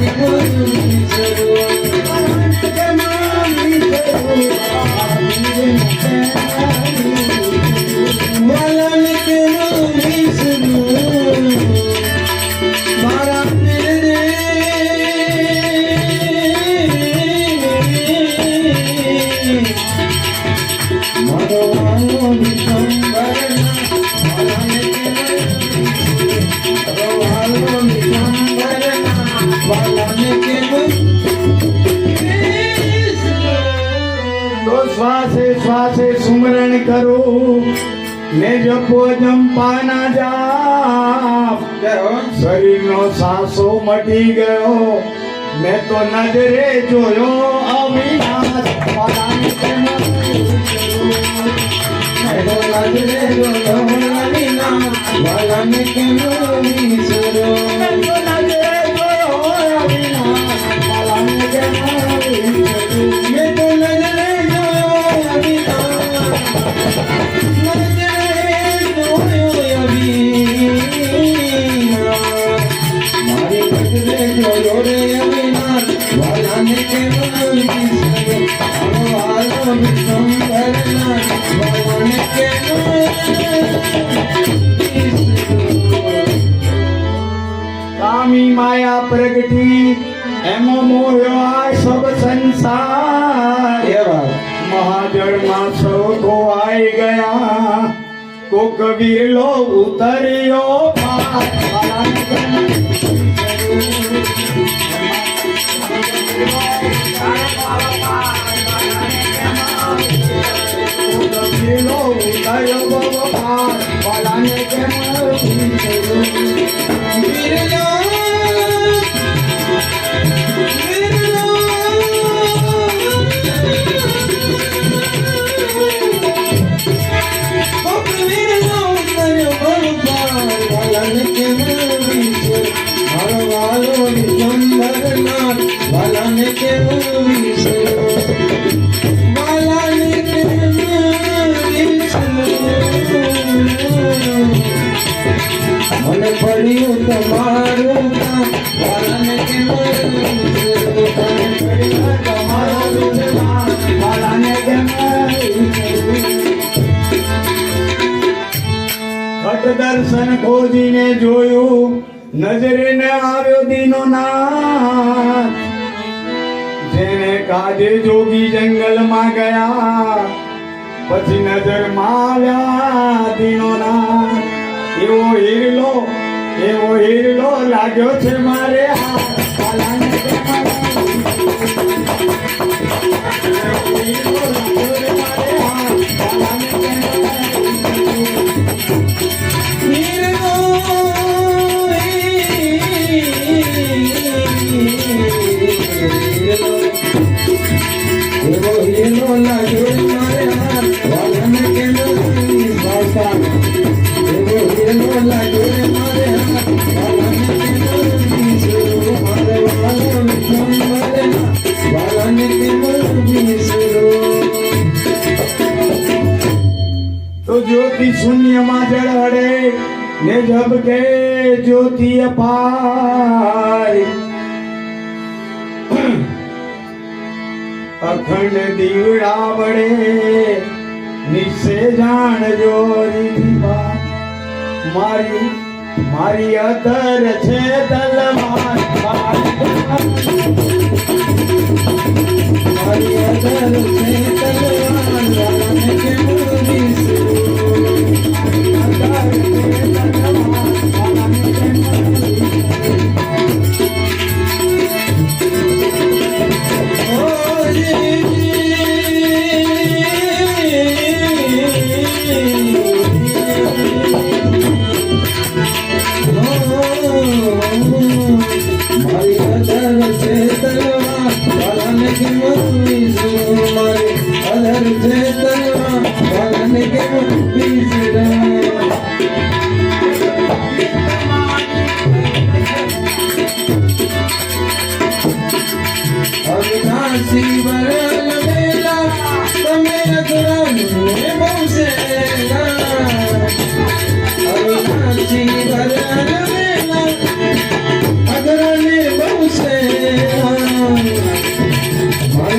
জীবন તો શ્વાસે શ્વાસે સુમરણ કરું ને જપો જંપાના જાપ શરીરનો સાસો મટી ગયો મેં તો નજરે જોયો અવિનાશ વાલાને કેમ મેં તો નજરે જોયો અવિનાશ વાલાને કેમ કેમ માયા પ્રગટી, એમો મોહ્યો આ સબ સંસાર મહાજળમાં સૌ ખોવાઈ ગયા કોક વિરલો ઉતર્યો પાર. Thank you. દર્શન ખોજીને જોયું નજરે ને આવ્યો દીનો નાથ જેને કાજે જોગી જંગલમાં ગયા પછી નજરમાં આવ્યા દીનો નાથ એવો હીરલો એવો હીરલો લાગ્યો છે મારે હાથ. ને જબ કે જ્યોતિ અપાય. અખંડ દીવડા વડે નિશે જાણજો રીતિબા મારી મારી અતર છે તલવાર. يو سوئي سي ماري هل هر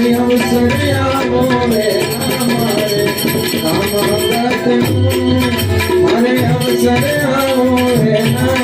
અવસર આવો રે ના